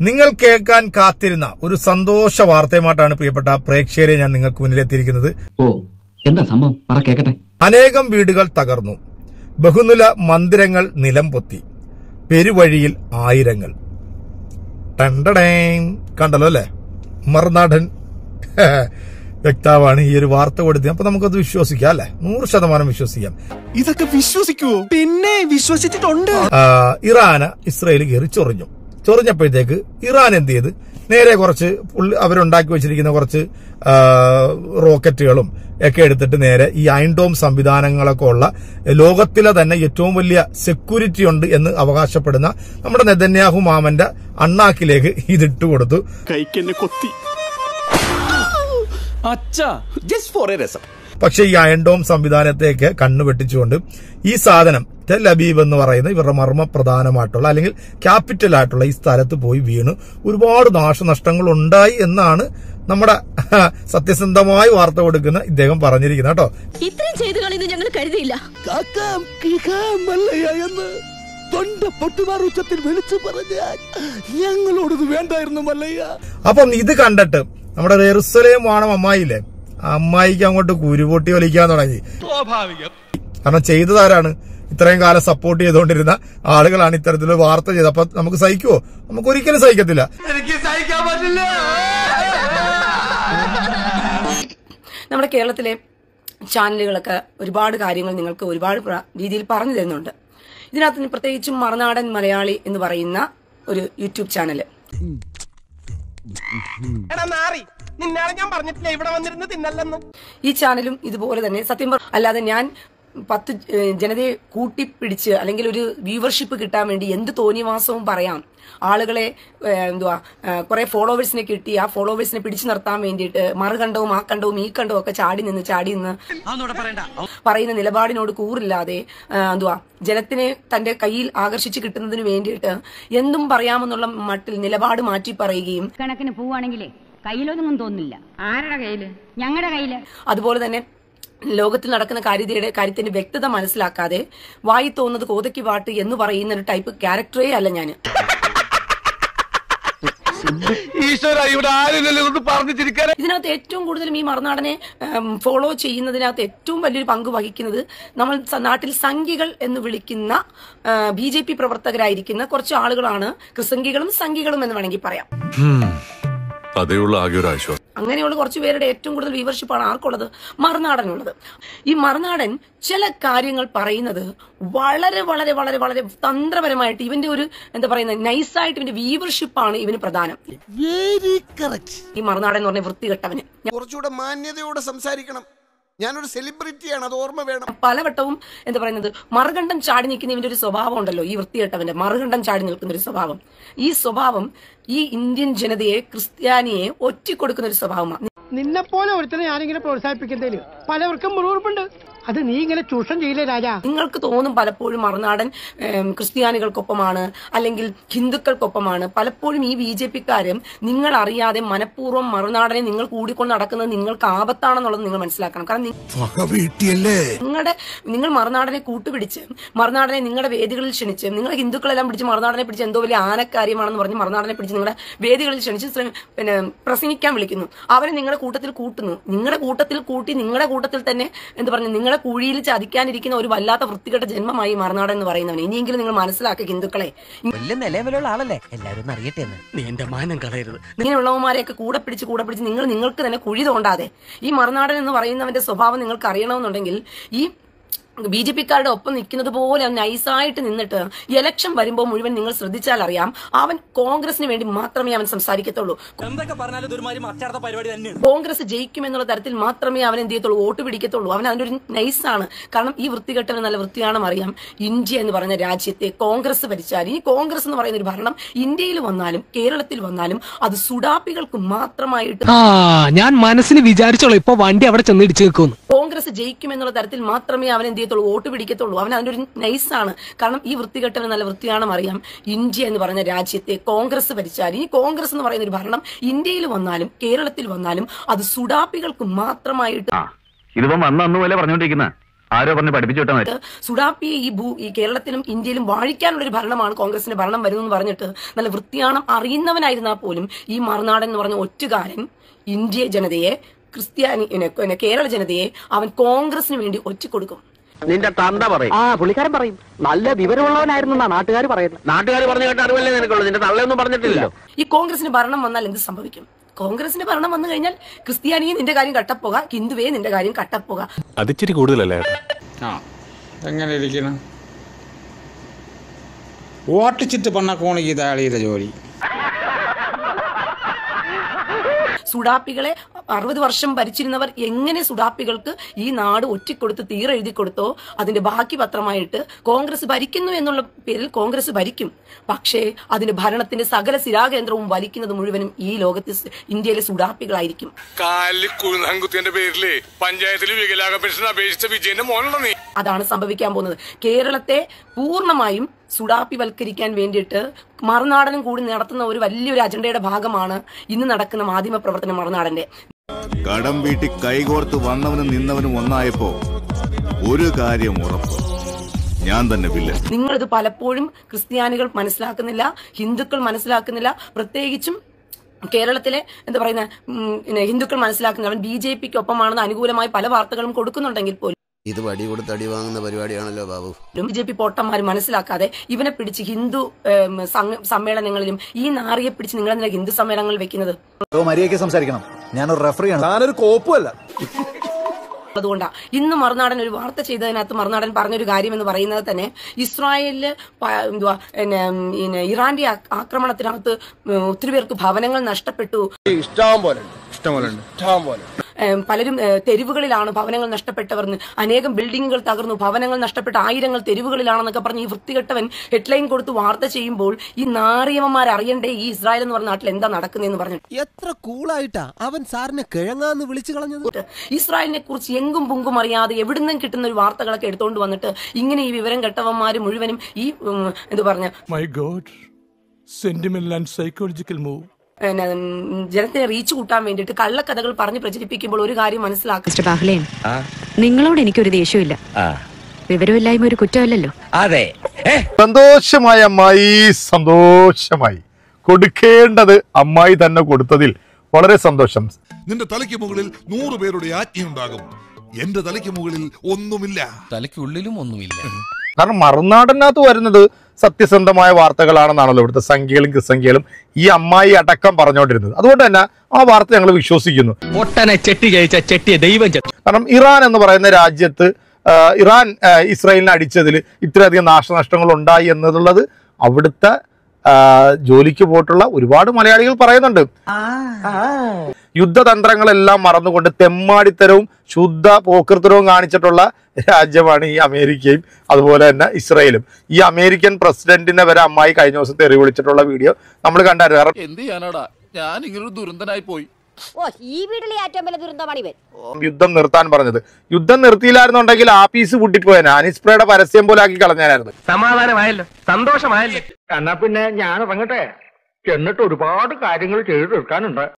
നിങ്ങൾ കേൾക്കാൻ കാത്തിരുന്ന ഒരു സന്തോഷ വാർത്തയുമായിട്ടാണ് പ്രിയപ്പെട്ട പ്രേക്ഷകരെ ഞാൻ നിങ്ങൾക്ക് മുന്നിലെത്തിയിരിക്കുന്നത്. ഓ എന്താ സംഭവം? പറ കേക്കട്ടെ. അനേകം വീടുകൾ തകർന്നു. ബഹുനില മന്ദിരങ്ങൾ നിലം പൊത്തി. പെരുവഴിയിൽ ആയിരങ്ങൾ. ടണ്ടടേ. കണ്ടല്ലോ അല്ലെ? മറുനാടൻ. വ്യക്താവാണ് ഈ ഒരു വാർത്ത കൊടുത്തത്. അപ്പൊ നമുക്കത് വിശ്വസിക്കാം അല്ലെ? നൂറ് ശതമാനം വിശ്വസിക്കാം. ഇതൊക്കെ വിശ്വസിക്കുവോ? പിന്നെ വിശ്വസിച്ചിട്ടുണ്ട്. ഇറാന് ഇസ്രയേൽ കയറി ചൊറിഞ്ഞു ചൊറിഞ്ഞപ്പോഴത്തേക്ക് ഇറാൻ എന്ത് ചെയ്ത്? നേരെ കുറച്ച് പുള്ളി അവരുണ്ടാക്കി വെച്ചിരിക്കുന്ന കുറച്ച് റോക്കറ്റുകളും ഒക്കെ എടുത്തിട്ട് നേരെ ഈ അയൺഡോം സംവിധാനങ്ങളൊക്കെ ഉള്ള ലോകത്തിലെ തന്നെ ഏറ്റവും വലിയ സെക്യൂരിറ്റി ഉണ്ട് എന്ന് അവകാശപ്പെടുന്ന നമ്മുടെ നെതന്യാഹു മാമന്റെ അണ്ണാക്കിലേക്ക് ഇതിട്ട് കൊടുത്തു. കൈക്കെന്നെ കൊത്തി. അച്ഛാ ജസ്റ്റ് ഫോർ എ രസം പക്ഷെ ഈ അയൺഡോം സംവിധാനത്തേക്ക് കണ്ണു വെട്ടിച്ചുകൊണ്ട് ഈ സാധനം ടെൽ അബീബ് എന്ന് പറയുന്ന ഇവരുടെ മർമ്മപ്രധാനമായിട്ടുള്ള അല്ലെങ്കിൽ ക്യാപിറ്റൽ ആയിട്ടുള്ള ഈ സ്ഥലത്ത് പോയി വീണ് ഒരുപാട് നാശനഷ്ടങ്ങൾ ഉണ്ടായി എന്നാണ് നമ്മുടെ സത്യസന്ധമായി വാർത്ത കൊടുക്കുന്ന ഇദ്ദേഹം പറഞ്ഞിരിക്കുന്നത് കേട്ടോ. ഇത്രയും ചെയ്തു കളയുന്നു ഞങ്ങൾ കരുതിയില്ല. തൊണ്ട പൊട്ടുമാർ ഉച്ചത്തിൽ വിളിച്ചു ഞങ്ങളോടത് വേണ്ടായിരുന്നു മല്ലയ്യ. അപ്പം ഇത് കണ്ടിട്ട് നമ്മുടെ റെറുസലേം വാണം അമ്മായില്ലേ അമ്മായിക്ക് അങ്ങോട്ട് കുരുപൊട്ടി വലിക്കാൻ തുടങ്ങി. സ്വാഭാവികം കാരണം ചെയ്തതാരാണ്? ഇത്രയും കാലം സപ്പോർട്ട് ചെയ്തുകൊണ്ടിരുന്ന ആളുകളാണ് ഇത്തരത്തിലുള്ള വാർത്ത ചെയ്തത്. അപ്പൊ നമുക്ക് സഹിക്കുവോ? നമുക്ക് ഒരിക്കലും സഹിക്കത്തില്ല. നമ്മുടെ കേരളത്തിലെ ചാനലുകളൊക്കെ ഒരുപാട് കാര്യങ്ങൾ നിങ്ങൾക്ക് ഒരുപാട് രീതിയിൽ പറഞ്ഞു തരുന്നുണ്ട്. ഇതിനകത്ത് പ്രത്യേകിച്ചും മറുനാടൻ മലയാളി എന്ന് പറയുന്ന ഒരു യൂട്യൂബ് ചാനൽ എടാ ഞാൻ ഈ ചാനലും ഇതുപോലെ തന്നെ സത്യം അല്ലാതെ ഞാൻ പത്ത് ജനതയെ കൂട്ടിപ്പിടിച്ച് അല്ലെങ്കിൽ ഒരു വ്യൂവർഷിപ്പ് കിട്ടാൻ വേണ്ടി എന്ത് തോന്നിവാസവും പറയാം. ആളുകളെ എന്തുവാ കുറെ ഫോളോവേഴ്സിനെ കിട്ടി. ആ ഫോളോവേഴ്സിനെ പിടിച്ചു നിർത്താൻ വേണ്ടിയിട്ട് മറുകണ്ടവും ആ കണ്ടവും ഈ കണ്ടവും ഒക്കെ ചാടി നിന്ന് ചാടി നിന്ന് പറയുന്ന നിലപാടിനോട് കൂറില്ലാതെ എന്തുവാ ജനത്തിനെ തന്റെ കയ്യിൽ ആകർഷിച്ച് കിട്ടുന്നതിന് വേണ്ടിയിട്ട് എന്തും പറയാമെന്നുള്ള മട്ടിൽ നിലപാട് മാറ്റി പറയുകയും കണക്കിന് പോവാണെങ്കിലേ കയ്യിലൊന്നും തോന്നില്ല ആരുടെ കയ്യിൽ? ഞങ്ങളുടെ കയ്യിൽ. അതുപോലെ തന്നെ ലോകത്തിൽ നടക്കുന്ന കാര്യതയുടെ കാര്യത്തിന്റെ വ്യക്തത മനസ്സിലാക്കാതെ വായി തോന്നുന്നത് കോതയ്ക്ക് പാട്ട് എന്ന് പറയുന്ന ഒരു ടൈപ്പ് ക്യാരക്ടറേ അല്ല ഞാൻ ഇതിനകത്ത് ഏറ്റവും കൂടുതലും ഈ മറുനാടനെ ഫോളോ ചെയ്യുന്നതിനകത്ത് ഏറ്റവും വലിയൊരു പങ്ക് വഹിക്കുന്നത് നമ്മൾ നാട്ടിൽ സംഘികൾ എന്ന് വിളിക്കുന്ന ബി ജെ പി പ്രവർത്തകരായിരിക്കുന്ന കുറച്ച് ആളുകളാണ് ക്രിസംഖികളും സംഘികളും എന്ന് വേണമെങ്കിൽ പറയാം. അതേയുള്ള ആകെ ഒരു ആശ്വാസം. അങ്ങനെയുള്ള കുറച്ച് പേരുടെ ഏറ്റവും കൂടുതൽ വിവർഷിപ്പാണ് ആർക്കുള്ളത്? മറുനാടനുള്ളത്. ഈ മറുനാടൻ ചില കാര്യങ്ങൾ പറയുന്നത് വളരെ വളരെ വളരെ വളരെ തന്ത്രപരമായിട്ട് ഇവന്റെ ഒരു എന്താ പറയുന്നത് നൈസായിട്ട് ഇവന്റെ വീവർഷിപ്പാണ് ഇവന് പ്രധാനം. വെരി കറക്റ്റ് ഈ മറുനാടൻ എന്ന് പറഞ്ഞ വൃത്തികെട്ടവന്. കുറച്ചുകൂടെ മാന്യതയോടെ സംസാരിക്കണം. ഞാനൊരു സെലിബ്രിറ്റിയാണ് അത് ഓർമ്മ വേണം. പലവട്ടവും എന്താ പറയുന്നത് മറുകണ്ഠം ചാടി നിൽക്കുന്ന ഇവന്റെ ഒരു സ്വഭാവം ഉണ്ടല്ലോ ഈ വൃത്തികെട്ടവന്റെ മറുകണ്ഠം ചാടി നിൽക്കുന്ന ഒരു സ്വഭാവം. ഈ സ്വഭാവം ഈ ഇന്ത്യൻ ജനതയെ ക്രിസ്ത്യാനിയെ ഒറ്റിക്കൊടുക്കുന്ന ഒരു സ്വഭാവമാണ്. നിന്നെ പോലെ ഒരുത്തനെ ഞാനിങ്ങനെ പ്രോത്സാഹിപ്പിക്കുന്നതിൽ പലവർക്കും മുറിവുറുപ്പുണ്ട്. അത് നീ ഇങ്ങനെ ചൂഷണം ചെയ്യില്ലേ രാജാ? നിങ്ങൾക്ക് തോന്നും പലപ്പോഴും മറുനാടൻ ക്രിസ്ത്യാനികൾക്കൊപ്പമാണ് അല്ലെങ്കിൽ ഹിന്ദുക്കൾക്കൊപ്പമാണ്. പലപ്പോഴും ഈ ബി ജെ പിക്കാരും നിങ്ങൾ അറിയാതെ മനഃപൂർവം മറുനാടനെ നിങ്ങൾ കൂടിക്കൊണ്ട് നടക്കുന്നത് നിങ്ങൾക്ക് ആപത്താണെന്നുള്ളത് നിങ്ങൾ മനസ്സിലാക്കണം. കാരണം നിങ്ങളുടെ നിങ്ങൾ മറുനാടനെ കൂട്ടുപിടിച്ച് മറുനാടനെ നിങ്ങളുടെ വേദികളിൽ ക്ഷണിച്ച് നിങ്ങൾ ഹിന്ദുക്കളെല്ലാം പിടിച്ച് മറുനാടനെ പിടിച്ച് എന്തോ വലിയ ആനക്കാര്യമാണെന്ന് പറഞ്ഞ് മറുനാടനെ പിടിച്ച് നിങ്ങളുടെ വേദികളിൽ ക്ഷണിച്ച് പിന്നെ പ്രസംഗിക്കാൻ വിളിക്കുന്നു. അവരെ നിങ്ങളുടെ കൂട്ടത്തിൽ കൂട്ടുന്നു. നിങ്ങളുടെ കൂട്ടത്തിൽ കൂട്ടി നിങ്ങളുടെ കൂട്ടത്തിൽ തന്നെ എന്ത് പറഞ്ഞു? നിങ്ങളുടെ കുഴിയിൽ ചതിക്കാനിരിക്കുന്ന ഒരു വല്ലാത്ത വൃത്തികെട്ട ജന്മമായി മറുനാടൻ എന്ന് പറയുന്നവൻ ഇനിയെങ്കിലും നിങ്ങൾ മനസ്സിലാക്കുക ഹിന്ദുക്കളെ. വലിയ നിലവിലുള്ള ആളല്ലേ? എല്ലാവരും അറിയട്ടെ എന്ന്. നീ എന്റെ മാനം കളയരുത്. ഇങ്ങനെയുള്ളവന്മാരെയൊക്കെ കൂടെ പിടിച്ച് കൂടെ പിടിച്ച് നിങ്ങൾ നിങ്ങൾക്ക് തന്നെ കുഴി തോണ്ടാതെ ഈ മറുനാടൻ എന്ന് പറയുന്നവന്റെ സ്വഭാവം നിങ്ങൾക്ക് അറിയണമെന്നുണ്ടെങ്കിൽ ഈ ബി ജെ പിക്കാരുടെ ഒപ്പം നിൽക്കുന്നത് പോലെ നൈസായിട്ട് നിന്നിട്ട് ഇലക്ഷൻ വരുമ്പോൾ മുഴുവൻ നിങ്ങൾ ശ്രദ്ധിച്ചാൽ അറിയാം അവൻ കോൺഗ്രസിന് വേണ്ടി മാത്രമേ അവൻ സംസാരിക്കത്തുള്ളൂ. എന്തൊക്കെ പറഞ്ഞാലും ഇതൊരുമാതിരി മറ്റാർത്ത പരിപാടി തന്നെയാണ്. കോൺഗ്രസ് ജയിക്കും എന്നുള്ള തരത്തിൽ മാത്രമേ അവൻ എന്ത് ചെയ്യത്തുള്ളൂ വോട്ട് പിടിക്കത്തുള്ളൂ. അവൻ അതിന്റെ ഒരു നൈസാണ്. കാരണം ഈ വൃത്തികെട്ടവന് നല്ല വൃത്തിയാണെന്ന് അറിയാം. ഇന്ത്യ എന്ന് പറഞ്ഞ രാജ്യത്തെ കോൺഗ്രസ് ഭരിച്ചാൽ ഈ കോൺഗ്രസ് എന്ന് പറയുന്ന ഒരു ഭരണം ഇന്ത്യയിൽ വന്നാലും കേരളത്തിൽ വന്നാലും അത് സുഡാപ്പികൾക്ക് മാത്രമായിട്ട് ആ ഞാൻ മനസ്സിൽ വിചാരിച്ചോളൂ ഇപ്പൊ വണ്ടി അവിടെ ചെന്ന് ഇടിച്ചു നിൽക്കുന്നു കോൺഗ്രസ് ജയിക്കും എന്നുള്ള തരത്തിൽ മാത്രമേ അവൻ എന്ത് ചെയ്യത്തുള്ളൂ വോട്ട് പിടിക്കത്തുള്ളൂ. അവൻ അതിന്റെ ഒരു നൈസാണ്. കാരണം ഈ വൃത്തികെട്ടവന് നല്ല വൃത്തിയാണെന്ന് അറിയാം. ഇന്ത്യ എന്ന് പറഞ്ഞ രാജ്യത്തെ കോൺഗ്രസ് ഭരിച്ചാൽ ഇനി കോൺഗ്രസ് എന്ന് പറയുന്ന ഒരു ഭരണം ഇന്ത്യയിൽ വന്നാലും കേരളത്തിൽ വന്നാലും അത് സുഡാപ്പികൾക്ക് മാത്രമായിട്ട് ഇതിപ്പം അന്ന് അന്ന് പോലെ പറഞ്ഞോണ്ടിരിക്കുന്ന. ആരോ പറഞ്ഞ് പഠിപ്പിച്ചു സുഡാപ്പി സുഡാപ്പിയെ ഈ ഭൂ ഈ കേരളത്തിലും ഇന്ത്യയിലും വാഴിക്കാനുള്ള ഒരു ഭരണമാണ് കോൺഗ്രസിന്റെ ഭരണം വരുന്നതെന്ന് പറഞ്ഞിട്ട് നല്ല വൃത്തിയാണം അറിയുന്നവനായിരുന്നാൽ പോലും ഈ മറുനാടൻ എന്ന് പറഞ്ഞ ഒറ്റുകാരൻ ഇന്ത്യ ജനതയെ ക്രിസ്ത്യാനി കേരള ജനതയെ അവൻ കോൺഗ്രസിന് വേണ്ടി ഒറ്റിക്കൊടുക്കും. നിന്റെ തന്ത പറയും. ആ പുള്ളിക്കാരൻ പറയും. നല്ല വിവരമുള്ളവനായിരുന്നു നാട്ടുകാർ പറയുന്നത്. നാട്ടുകാർ പറഞ്ഞു കേട്ട അറിവല്ലേ നിനക്കുള്ളൂ. നിന്റെ തള്ളയൊന്നും പറഞ്ഞിട്ടില്ലല്ലോ. ഈ കോൺഗ്രസിന് ഭരണം വന്നാൽ എന്ത് സംഭവിക്കും? കോൺഗ്രസിന് ഭരണം വന്നു കഴിഞ്ഞാൽ ക്രിസ്ത്യാനിയെ നിന്റെ കാര്യം കട്ടപ്പോക ഹിന്ദുവേ നിന്റെ കാര്യം കട്ടപ്പോക. അതിച്ചിരി കൂടുതലല്ലേ? ആ എങ്ങനെ ഇരിക്കണം? ഓട്ടിച്ചിട്ട് പണ കോണിക്ക് താളിയുടെ ജോലി. സുഡാപ്പികളെ അറുപത് വർഷം ഭരിച്ചിരുന്നവർ എങ്ങനെ സുഡാപ്പികൾക്ക് ഈ നാട് ഒറ്റിക്കൊടുത്ത് തീരെഴുതി കൊടുത്തോ? അതിന്റെ ബാക്കി പത്രമായിട്ട് കോൺഗ്രസ് ഭരിക്കുന്നു എന്നുള്ള പേരിൽ കോൺഗ്രസ് ഭരിക്കും. പക്ഷേ അതിന്റെ ഭരണത്തിന്റെ സകല സ്ഥിരാകേന്ദ്രവും വലിക്കുന്നത് മുഴുവനും ഈ ലോകത്ത് ഇന്ത്യയിലെ സുഡാപ്പികളായിരിക്കും. പേരിൽ പഞ്ചായത്തിൽ വികലാംഗ പെൻഷൻ അപേക്ഷിച്ച വിജയന്റെ മോനുള്ള നീ. അതാണ് സംഭവിക്കാൻ പോകുന്നത്. കേരളത്തെ പൂർണമായും സുഡാപ്പിവൽക്കരിക്കാൻ വേണ്ടിയിട്ട് മറുനാടനും കൂടി നടത്തുന്ന ഒരു വലിയൊരു അജണ്ടയുടെ ഭാഗമാണ് ഇന്ന് നടക്കുന്ന മാധ്യമ പ്രവർത്തനം മറുനാടന്റെ. കടം വീട്ടി കൈകോർത്ത് വന്നവനും നിന്നവനും ഒന്നായപ്പോ ഒരു കാര്യം ഉറപ്പ്. ഞാൻ തന്നെ വില്ലൻ. നിങ്ങളിത് പലപ്പോഴും ക്രിസ്ത്യാനികൾ മനസ്സിലാക്കുന്നില്ല ഹിന്ദുക്കൾ മനസ്സിലാക്കുന്നില്ല പ്രത്യേകിച്ചും കേരളത്തിലെ എന്താ പറയുന്ന ഹിന്ദുക്കൾ മനസ്സിലാക്കുന്ന അവൻ ബി ജെ പിക്ക് ഒപ്പമാണെന്ന് അനുകൂലമായി പല വാർത്തകളും കൊടുക്കുന്നുണ്ടെങ്കിൽ പോലും ഇത് വടി കൊടുത്ത് അടി വാങ്ങുന്ന പരിപാടിയാണല്ലോ ബാബു. ബി ജെ പി പോട്ടന്മാർ മനസ്സിലാക്കാതെ ഇവനെ പിടിച്ച് ഹിന്ദു സമ്മേളനങ്ങളിലും ഈ നാറിയെ പിടിച്ച് നിങ്ങൾ ഹിന്ദു സമ്മേളനങ്ങളിൽ വെക്കുന്നത്? മര്യാദയ്ക്ക് സംസാരിക്കണം. ഞാനൊരു റെഫറിയാണ് ഞാനൊരു കോപ്പുമല്ല അതുകൊണ്ടാണ് ഇന്ന് മറുനാടൻ ഒരു വാർത്ത ചെയ്തതിനകത്ത് മറുനാടൻ പറഞ്ഞൊരു കാര്യം എന്ന് പറയുന്നത് തന്നെ ഇസ്രായേലിൽ എന്തുവാ പിന്നെ ഇറാന്റെ ആക്രമണത്തിനകത്ത് ഒത്തിരി പേർക്ക് ഭവനങ്ങൾ നഷ്ടപ്പെട്ടു. ഇഷ്ടം പോലെ ഇഷ്ടം പോലെ ഇഷ്ടം പോലെ പലരും തെരുവുകളിലാണ് ഭവനങ്ങൾ നഷ്ടപ്പെട്ടവർ. അനേകം ബിൽഡിങ്ങുകൾ തകർന്നു. ഭവനങ്ങൾ നഷ്ടപ്പെട്ട ആയിരങ്ങൾ തെരുവുകളിലാണെന്നൊക്കെ പറഞ്ഞ് ഈ വൃത്തികെട്ടവൻ ഹെഡ്ലൈൻ കൊടുത്ത് വാർത്ത ചെയ്യുമ്പോൾ ഈ നാറിയമ്മമാർ അറിയണ്ടേ ഈ ഇസ്രായേൽ എന്ന് പറഞ്ഞ നാട്ടിൽ എന്താ നടക്കുന്നതെന്ന് പറഞ്ഞു. എത്ര കൂളായിട്ടാ അവൻ സാറിനെ കിഴങ്ങാന്ന് വിളിച്ചു കളഞ്ഞത്? ഇസ്രായേലിനെ കുറിച്ച് എങ്കും പുങ്കും അറിയാതെ എവിടുന്നും കിട്ടുന്ന ഒരു വാർത്തകളൊക്കെ എടുത്തുകൊണ്ട് വന്നിട്ട് ഇങ്ങനെ ഈ വിവരം കെട്ടവന്മാർ മുഴുവനും ഈ എന്ത് പറഞ്ഞ my god sentimental and psychological move പിന്നെ, ഉം, റീച്ച് കൂട്ടാൻ വേണ്ടിയിട്ട് കള്ളക്കഥകൾ പറഞ്ഞ് പ്രചരിപ്പിക്കുമ്പോൾ ഒരു കാര്യം മിസ്റ്റർ ബാഹ്ലേൻ നിങ്ങളോട് എനിക്കൊരു ദേഷ്യമില്ല. വിവരമില്ലായ്മ ഒരു കുറ്റമല്ലല്ലോ. അതെ. സന്തോഷമായി അമ്മായി സന്തോഷമായി. കൊടുക്കേണ്ടത് അമ്മായി തന്നെ കൊടുത്തതിൽ വളരെ സന്തോഷം. നിന്റെ തലയ്ക്ക് മുകളിൽ നൂറ് പേരുടെ ആജ്ഞയുണ്ടാകും എന്റെ തലയ്ക്ക് മുകളിൽ ഒന്നുമില്ല. തലയ്ക്കുള്ളിലും ഒന്നുമില്ല. കാരണം മറുനാടനകത്ത് വരുന്നത് സത്യസന്ധമായ വാർത്തകളാണെന്നാണല്ലോ ഇവിടുത്തെ സംഖ്യകളും ക്രിസംഖ്യകളും ഈ അമ്മായി അടക്കം പറഞ്ഞുകൊണ്ടിരുന്നത്. അതുകൊണ്ട് തന്നെ ആ വാർത്ത ഞങ്ങൾ വിശ്വസിക്കുന്നു. ഒട്ടനെ ചെട്ടി ജയിച്ച ചെട്ടിയെ ദൈവം കാരണം ഇറാൻ എന്ന് പറയുന്ന രാജ്യത്ത് ഇറാൻ ഇസ്രായേലിനെ അടിച്ചതിൽ ഇത്രയധികം നാശനഷ്ടങ്ങൾ ഉണ്ടായി എന്നുള്ളത് അവിടുത്തെ ആ, ജോലിക്ക് പോയിട്ടുള്ള ഒരുപാട് മലയാളികൾ പറയുന്നുണ്ട്. യുദ്ധതന്ത്രങ്ങളെല്ലാം മറന്നുകൊണ്ട് തെമ്മാടിത്തരവും ശുദ്ധ പോക്കൃത്തരവും കാണിച്ചിട്ടുള്ള രാജ്യമാണ് ഈ അമേരിക്കയും അതുപോലെ തന്നെ ഇസ്രയേലും. ഈ അമേരിക്കൻ പ്രസിഡന്റിനെ വരെ അമ്മായി കഴിഞ്ഞ ദിവസം തെറി വിളിച്ചിട്ടുള്ള വീഡിയോ നമ്മൾ കണ്ടായിരുന്നു. എന്ത് ചെയ്യാനാടാ? ഞാൻ ഇങ്ങനൊരു ദുരന്തനായി പോയി. ഓ ഈ വീട്ടിലെ ഏറ്റവും വലിയ ദുരന്തമാണ് ഇവൻ. യുദ്ധം നിർത്താൻ പറഞ്ഞത്. യുദ്ധം നിർത്തിയില്ലായിരുന്നുണ്ടെങ്കിൽ ആ പീസ് പൊട്ടിപ്പോയനെ അനിസ്പ്രയുടെ പരസ്യം പോലെ ആക്കി കളഞ്ഞായിരുന്നു സമാധാനമായല്ലോ. സന്തോഷമായല്ലോ. എന്നാ പിന്നെ ഞാൻ ഇറങ്ങട്ടെ എന്നിട്ട് ഒരുപാട് കാര്യങ്ങൾ ചെയ്തു തീർക്കാനുണ്ട്.